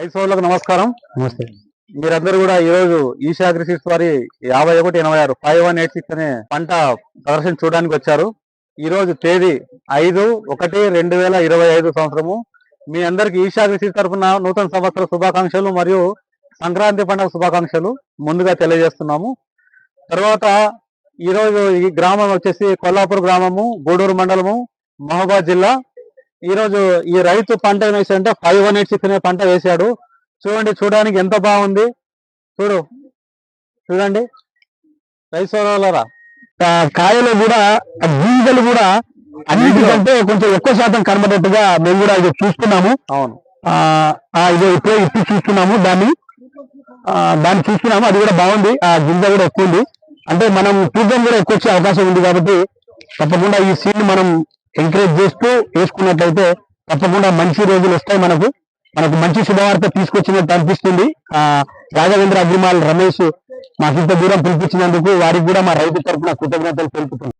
రైతు సోదరులకు నమస్కారం. నమస్తే. మీరందరూ కూడా ఈ రోజు ఈశా అగ్రిసిస్ వారి యాభై ఒకటి ఎనభై ఆరు ఫైవ్ వన్ ఎయిట్ సిక్స్ అనే పంట ప్రదర్శన చూడడానికి వచ్చారు. ఈ రోజు తేదీ ఐదు ఒకటి రెండు వేల ఇరవై ఐదు సంవత్సరము. మీ అందరికి ఈశా అగ్రిసిస్ తరఫున నూతన సంవత్సర శుభాకాంక్షలు మరియు సంక్రాంతి పండుగ శుభాకాంక్షలు ముందుగా తెలియజేస్తున్నాము. తర్వాత ఈ రోజు ఈ గ్రామం వచ్చేసి కొల్లాపూర్ గ్రామము గూడూరు మండలము మహబాద్ జిల్లా. ఈ రోజు ఈ రైతు పంట ఏం వేసాడంటే ఫైవ్ వన్ ఎయిట్ సిక్స్ అనే పంట వేశాడు. చూడండి చూడడానికి ఎంత బాగుంది. చూడు చూడండి. ఆ కాయలు కూడా ఆ గింజలు కూడా అన్నిటికంటే కొంచెం ఎక్కువ శాతం కనబడేట్టుగా మేము కూడా ఇది చూస్తున్నాము. అవును. ఇది ఇప్పుడే ఇప్పి చూస్తున్నాము దాన్ని. ఆ దాన్ని చూస్తున్నాము. అది కూడా బాగుంది. ఆ గింజ కూడా ఎక్కువ ఉంది. అంటే మనం తూకం కూడా ఎక్కువ వచ్చే అవకాశం ఉంది కాబట్టి తప్పకుండా ఈ సీన్ మనం ఎంకరేజ్ చేస్తూ వేసుకున్నట్లయితే తప్పకుండా మంచి రోజులు వస్తాయి మనకు. మనకు మంచి శుభవార్త తీసుకొచ్చినట్టు అనిపిస్తుంది. ఆ రాఘవేంద్ర అగ్రిమాల్ రమేష్ మాకు ఇంత దూరం పిలిపించినందుకు వారికి కూడా మా రైతు తరఫున కృతజ్ఞతలు తెలుపుతున్నాం.